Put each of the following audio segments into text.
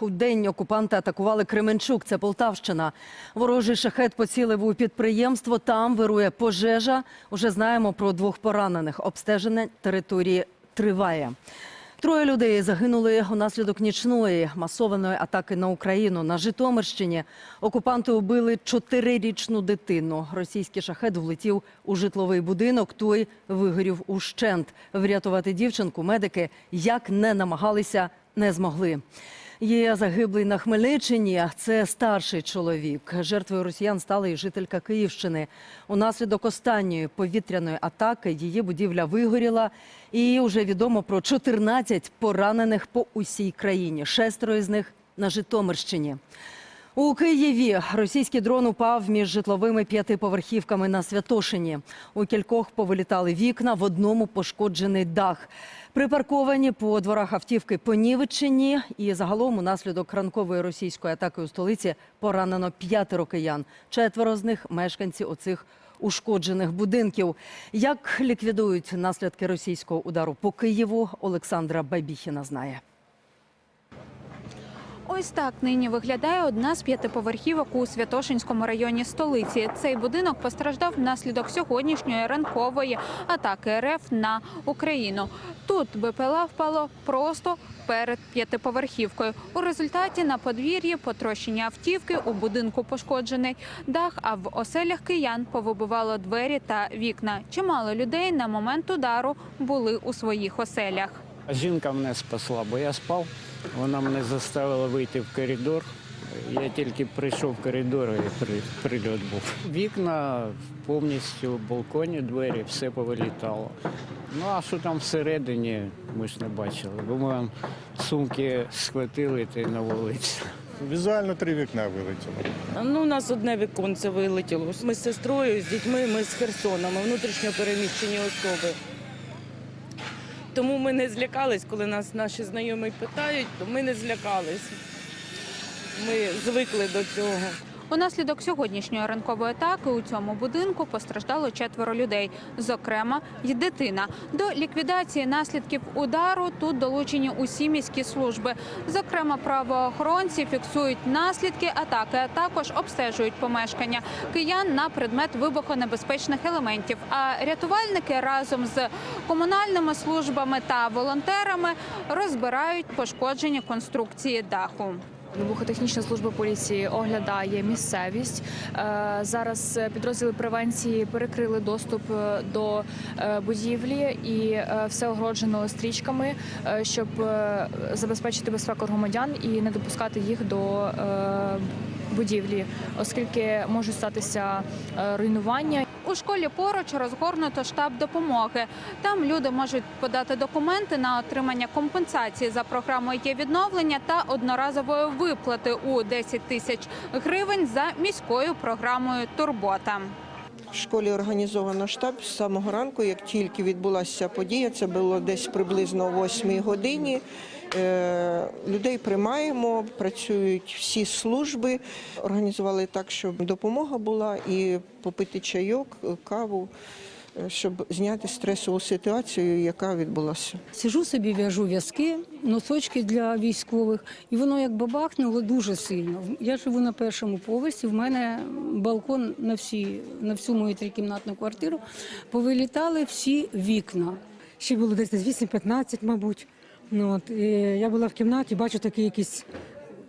У день окупанти атакували Кременчук, це Полтавщина. Ворожий шахет поцілив у підприємство. Там вирує пожежа. Уже знаємо про двох поранених. Обстеження території триває. Троє людей загинули унаслідок нічної масованої атаки на Україну. На Житомирщині окупанти убили чотирирічну дитину. Російський шахет влетів у житловий будинок. Той вигорів ущент. Врятувати дівчинку медики як не намагалися, не змогли. Є загиблий на Хмельниччині. Це старший чоловік. Жертвою росіян стала і жителька Київщини. Унаслідок останньої повітряної атаки її будівля вигоріла. І вже відомо про 14 поранених по усій країні. Шестеро з них на Житомирщині. У Києві російський дрон упав між житловими п'ятиповерхівками на Святошині. У кількох повилітали вікна, в одному пошкоджений дах. Припарковані по дворах автівки понівечені. І загалом унаслідок ранкової російської атаки у столиці поранено п'ятеро киян. Четверо з них мешканці оцих ушкоджених будинків. Як ліквідують наслідки російського удару по Києву, Олександра Бабіхіна знає. Ось так нині виглядає одна з п'ятиповерхівок у Святошинському районі столиці. Цей будинок постраждав внаслідок сьогоднішньої ранкової атаки РФ на Україну. Тут БПЛА впало просто перед п'ятиповерхівкою. У результаті на подвір'ї потрощені автівки, у будинку пошкоджений дах, а в оселях киян повибивало двері та вікна. Чимало людей на момент удару були у своїх оселях. Жінка мене спасла, бо я спав. Вона мене заставила вийти в коридор. Я тільки прийшов в коридор і прильот був. Вікна повністю балконі, двері, все повилітало. Ну а що там всередині, ми ж не бачили. Бо ми сумки схватили та й на вулиці. Візуально три вікна вилетіло. Ну, у нас одне віконце вилетіло. Ми з сестрою, з дітьми, ми з Херсона, ми внутрішньо переміщені особи. Тому ми не злякались, коли нас наші знайомі питають, то ми не злякались. Ми звикли до цього. Унаслідок сьогоднішньої ранкової атаки у цьому будинку постраждало четверо людей, зокрема й дитина. До ліквідації наслідків удару тут долучені усі міські служби. Зокрема, правоохоронці фіксують наслідки атаки, а також обстежують помешкання киян на предмет вибухонебезпечних елементів. А рятувальники разом з комунальними службами та волонтерами розбирають пошкоджені конструкції даху. Вибухотехнічна служба поліції оглядає місцевість. Е, Зараз підрозділи превенції перекрили доступ е, до е, будівлі і е, все огороджено стрічками, е, щоб е, забезпечити безпеку громадян і не допускати їх до е, будівлі, оскільки можуть статися е, руйнування. У школі поруч розгорнуто штаб допомоги. Там люди можуть подати документи на отримання компенсації за програмою є відновлення та одноразової виплати у 10 тисяч гривень за міською програмою Турбота. В школі організовано штаб з самого ранку. Як тільки відбулася подія, це було десь приблизно о 8 годині. Е, Людей приймаємо, працюють всі служби. Організували так, щоб допомога була і попити чайок, каву, е, щоб зняти стресову ситуацію, яка відбулася. Сижу собі, в'яжу в'язки, носочки для військових, і воно як бабахнуло дуже сильно. Я живу на першому поверсі. В мене балкон на всі на всю мою трикімнатну квартиру. Повилітали всі вікна. ще було десь десь 8-15, мабуть. Ну, от, і я була в кімнаті, бачу такий якийсь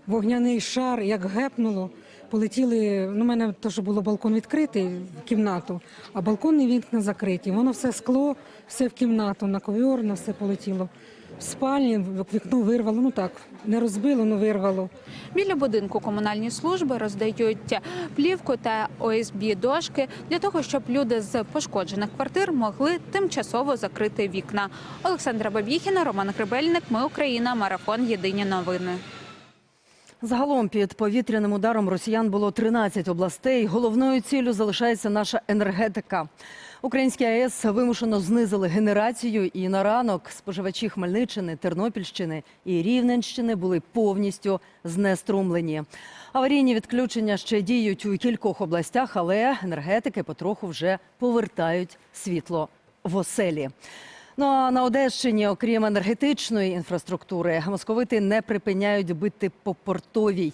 вогняний шар, як гепнуло. Полетіли, ну, у мене то, що було балкон відкритий в кімнату, а балконні вікна закриті. Воно все скло, все в кімнату, на ковер, на все полетіло. В спальні вікно вирвало, ну так, не розбило, але вирвало. Біля будинку комунальні служби роздають плівку та ОСБ дошки для того, щоб люди з пошкоджених квартир могли тимчасово закрити вікна. Олександра Бабіхіна, Роман Гребельник. Ми Україна. Марафон. Єдині новини. Загалом під повітряним ударом росіян було 13 областей. Головною ціллю залишається наша енергетика. Українські АЕС вимушено знизили генерацію, і на ранок споживачі Хмельниччини, Тернопільщини і Рівненщини були повністю знеструмлені. Аварійні відключення ще діють у кількох областях, але енергетики потроху вже повертають світло в оселі. Ну а на Одещині, окрім енергетичної інфраструктури, московити не припиняють бити по портовій.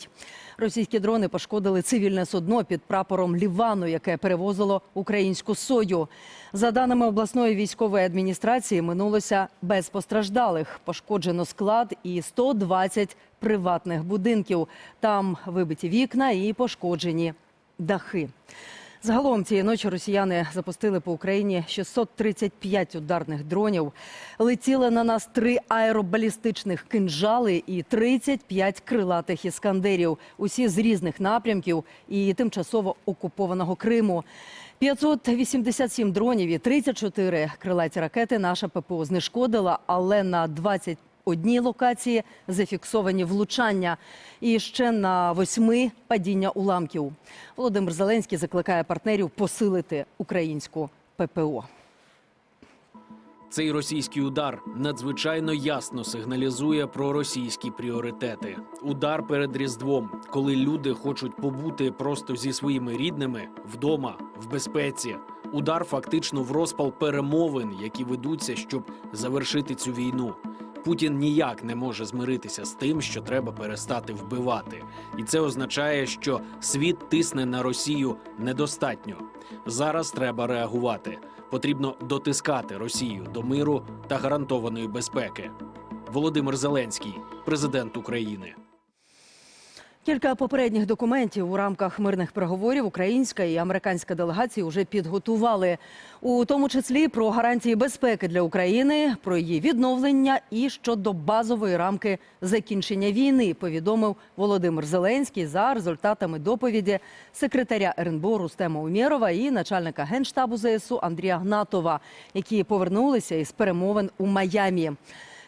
Російські дрони пошкодили цивільне судно під прапором Лівану, яке перевозило українську сою. За даними обласної військової адміністрації, минулося без постраждалих. Пошкоджено склад і 120 приватних будинків. Там вибиті вікна і пошкоджені дахи. Загалом цієї ночі росіяни запустили по Україні 635 ударних дронів. Летіли на нас три аеробалістичних кинжали і 35 крилатих іскандерів. Усі з різних напрямків і тимчасово окупованого Криму. 587 дронів і 34 крилаті ракети наша ППО знешкодила, але на 20 одній локації зафіксовані влучання і ще на восьми падіння уламків. Володимир Зеленський закликає партнерів посилити українську ППО. Цей російський удар надзвичайно ясно сигналізує про російські пріоритети. Удар перед Різдвом, коли люди хочуть побути просто зі своїми рідними вдома, в безпеці. Удар фактично в розпал перемовин, які ведуться, щоб завершити цю війну. Путін ніяк не може змиритися з тим, що треба перестати вбивати, і це означає, що світ тисне на Росію недостатньо. Зараз треба реагувати. Потрібно дотискати Росію до миру та гарантованої безпеки. Володимир Зеленський, президент України. Кілька попередніх документів у рамках мирних переговорів українська і американська делегації вже підготували, у тому числі про гарантії безпеки для України, про її відновлення і щодо базової рамки закінчення війни. Повідомив Володимир Зеленський за результатами доповіді секретаря РНБО Рустема Умєрова і начальника генштабу ЗСУ Андрія Гнатова, які повернулися із перемовин у Майамі.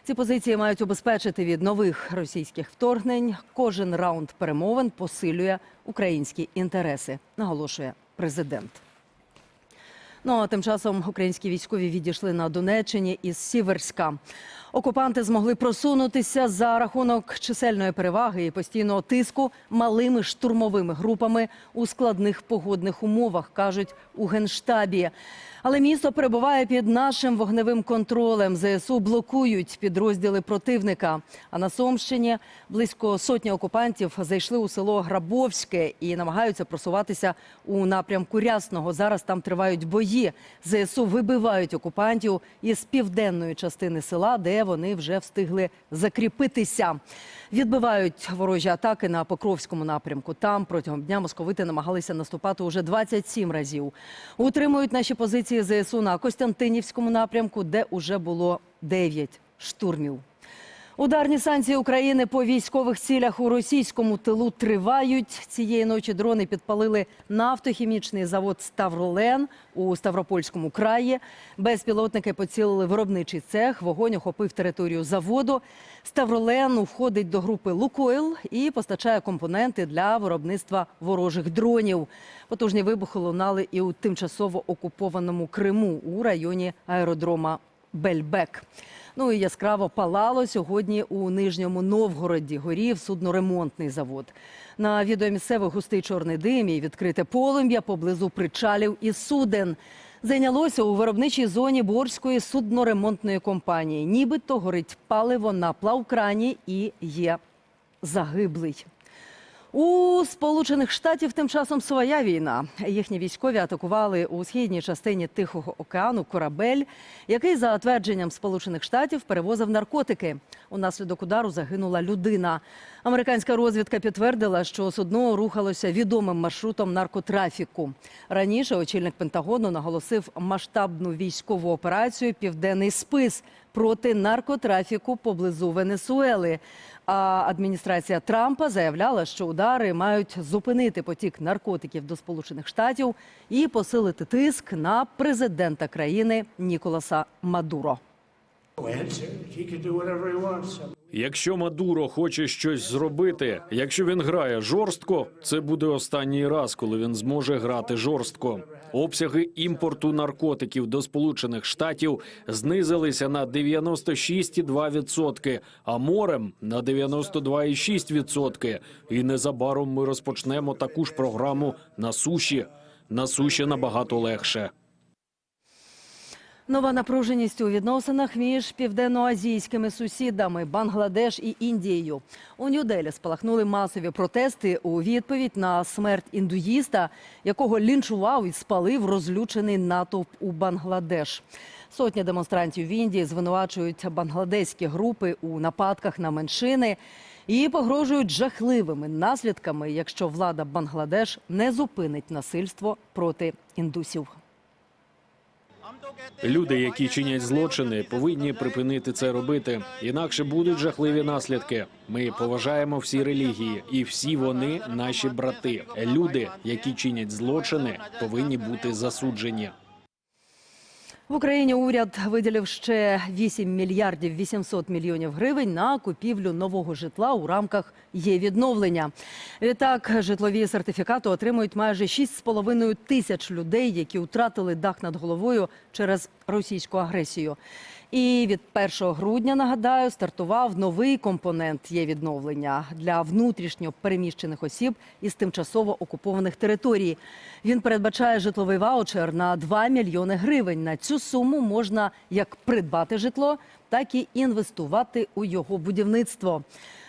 Ці позиції мають убезпечити від нових російських вторгнень. Кожен раунд перемовин посилює українські інтереси, наголошує президент. Ну а тим часом українські військові відійшли на Донеччині із Сіверська. Окупанти змогли просунутися за рахунок чисельної переваги і постійного тиску малими штурмовими групами у складних погодних умовах, кажуть у генштабі. Але місто перебуває під нашим вогневим контролем. ЗСУ блокують підрозділи противника. А на Сомщині близько сотні окупантів зайшли у село Грабовське і намагаються просуватися у напрямку Рясного. Зараз там тривають бої. ЗСУ вибивають окупантів із південної частини села, де вони вже встигли закріпитися. Відбивають ворожі атаки на Покровському напрямку. Там протягом дня московити намагалися наступати уже 27 разів. Утримують наші позиції ЗСУ на Костянтинівському напрямку, де уже було 9 штурмів. Ударні санкції України по військових цілях у російському тилу тривають. Цієї ночі дрони підпалили нафтохімічний завод Ставролен у Ставропольському краї. Безпілотники поцілили виробничий цех. Вогонь охопив територію заводу. Ставролен входить до групи Лукойл і постачає компоненти для виробництва ворожих дронів. Потужні вибухи лунали і у тимчасово окупованому Криму у районі аеродрома Бельбек. Ну і яскраво палало сьогодні у Нижньому Новгороді. Горів судноремонтний завод. На відео густий чорний дим і відкрите полум'я поблизу причалів і суден. Зайнялося у виробничій зоні Борської судноремонтної компанії. Нібито горить паливо на плавкрані і є загиблий. У Сполучених Штатів тим часом своя війна. Їхні військові атакували у східній частині Тихого океану корабель, який за твердженням Сполучених Штатів перевозив наркотики. Унаслідок удару загинула людина. Американська розвідка підтвердила, що судно рухалося відомим маршрутом наркотрафіку. Раніше очільник Пентагону наголосив масштабну військову операцію Південний спис проти наркотрафіку поблизу Венесуели. А адміністрація Трампа заявляла, що удари мають зупинити потік наркотиків до Сполучених Штатів і посилити тиск на президента країни Ніколаса Мадуро. Якщо Мадуро хоче щось зробити, якщо він грає жорстко, це буде останній раз, коли він зможе грати жорстко. Обсяги імпорту наркотиків до Сполучених Штатів знизилися на 96,2%, а морем на 92,6%. І незабаром ми розпочнемо таку ж програму на суші. На суші набагато легше. Нова напруженість у відносинах між південноазійськими сусідами Бангладеш і Індією. У Нью-Делі спалахнули масові протести у відповідь на смерть індуїста, якого лінчував і спалив розлючений натовп у Бангладеш. Сотні демонстрантів в Індії звинувачують бангладеські групи у нападках на меншини і погрожують жахливими наслідками, якщо влада Бангладеш не зупинить насильство проти індусів. Люди, які чинять злочини, повинні припинити це робити. Інакше будуть жахливі наслідки. Ми поважаємо всі релігії, і всі вони наші брати. Люди, які чинять злочини, повинні бути засуджені. В Україні уряд виділив ще 8 мільярдів 800 мільйонів гривень на купівлю нового житла у рамках є відновлення. Відтак, житлові сертифікати отримують майже 6,5 тисяч людей, які втратили дах над головою через російську агресію. І від 1 грудня, нагадаю, стартував новий компонент є відновлення для внутрішньо переміщених осіб із тимчасово окупованих територій. Він передбачає житловий ваучер на 2 мільйони гривень. На цю суму можна як придбати житло, так і інвестувати у його будівництво.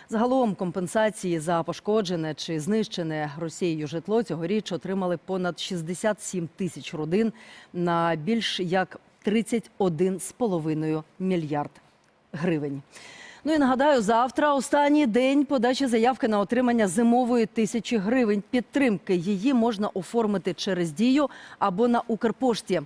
Загалом компенсації за пошкоджене чи знищене Росією житло цьогоріч отримали понад 67 тисяч родин на більш як 31,5 мільярд гривень. Ну і нагадаю, завтра останній день подачі заявки на отримання зимової тисячі гривень підтримки. Її можна оформити через дію або на Укрпошті.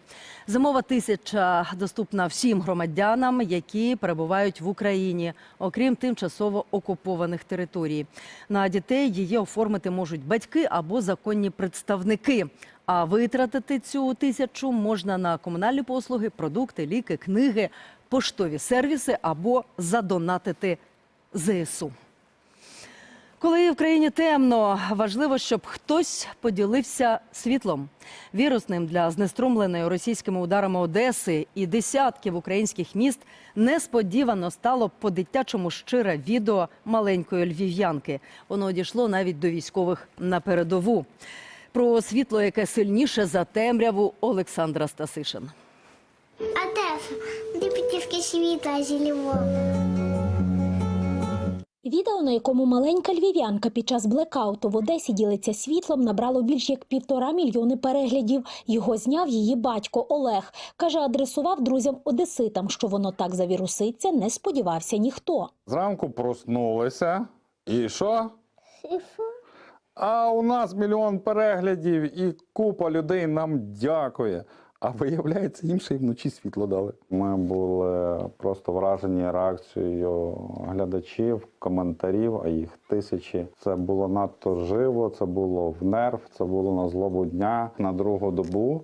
Зимова тисяча доступна всім громадянам, які перебувають в Україні, окрім тимчасово окупованих територій. На дітей її оформити можуть батьки або законні представники. А витратити цю тисячу можна на комунальні послуги, продукти, ліки, книги, поштові сервіси або задонатити ЗСУ. Коли в країні темно, важливо, щоб хтось поділився світлом. Вірусним для знеструмленої російськими ударами Одеси і десятків українських міст несподівано стало по-дитячому щире відео маленької львів'янки. Воно дійшло навіть до військових на передову. Про світло, яке сильніше за темряву Олександра Стасишин. А теж де путівки світла зіліво. Відео, на якому маленька львів'янка під час блекауту в Одесі ділиться світлом, набрало більш як півтора мільйони переглядів. Його зняв її батько Олег. Каже, адресував друзям одеситам, що воно так завіруситься, не сподівався ніхто. Зранку проснулися. І що? А у нас мільйон переглядів і купа людей нам дякує. А виявляється, їм ще й вночі світло дали. Ми були просто вражені реакцією глядачів, коментарів, а їх тисячі. Це було надто живо, це було в нерв, це було на злобу дня. На другу добу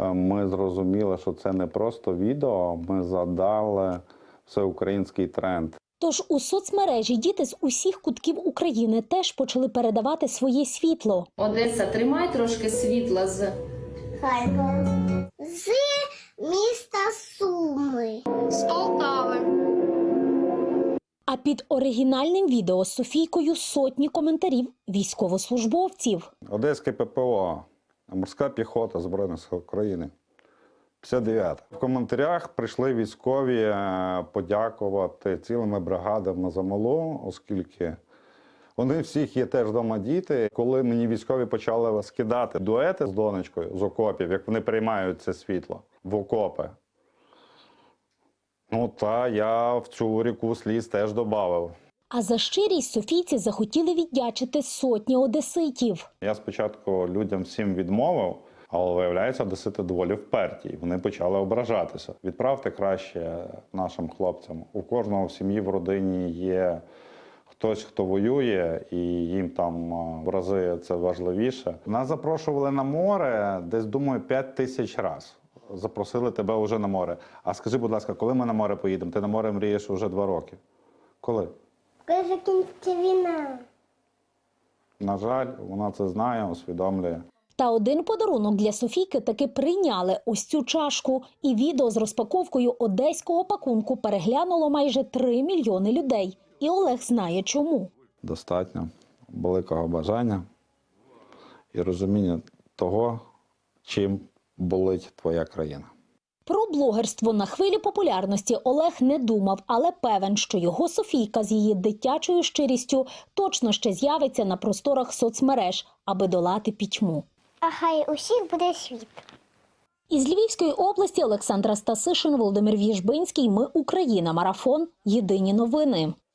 е, ми зрозуміли, що це не просто відео. Ми задали всеукраїнський тренд. Тож у соцмережі діти з усіх кутків України теж почали передавати своє світло. Одеса, тримай трошки світла з Харкова. З міста Суми. з Полтави. А під оригінальним відео з Софійкою сотні коментарів військовослужбовців. Одеське ППО, морська піхота Збройних сил України. 59. В коментарях прийшли військові е, подякувати цілими бригадами за малу, оскільки вони всіх є теж вдома діти. Коли мені військові почали скидати дуети з донечкою з окопів, як вони приймають це світло в окопи. Ну та я в цю ріку сліз теж додав. А за щирість Софійці захотіли віддячити сотні одеситів. Я спочатку людям всім відмовив, але виявляється, одесити доволі вперті. І Вони почали ображатися. Відправте краще нашим хлопцям. У кожного в сім'ї в родині є хтось, хто воює, і їм там в рази це важливіше. Нас запрошували на море десь, думаю, 5 тисяч разів. Запросили тебе вже на море. А скажи, будь ласка, коли ми на море поїдемо? Ти на море мрієш вже два роки. Коли? Коли закінчиться війна. На жаль, вона це знає, усвідомлює. Та один подарунок для Софійки таки прийняли ось цю чашку. І відео з розпаковкою одеського пакунку переглянуло майже 3 мільйони людей. І Олег знає чому. достатньо великого бажання і розуміння того, чим болить твоя країна. Про блогерство на хвилі популярності Олег не думав, але певен, що його Софійка з її дитячою щирістю точно ще з'явиться на просторах соцмереж, аби долати пітьму. А хай усіх буде світ. Із Львівської області Олександра Стасишин, Володимир Віжбинський. Ми Україна. Марафон. Єдині новини.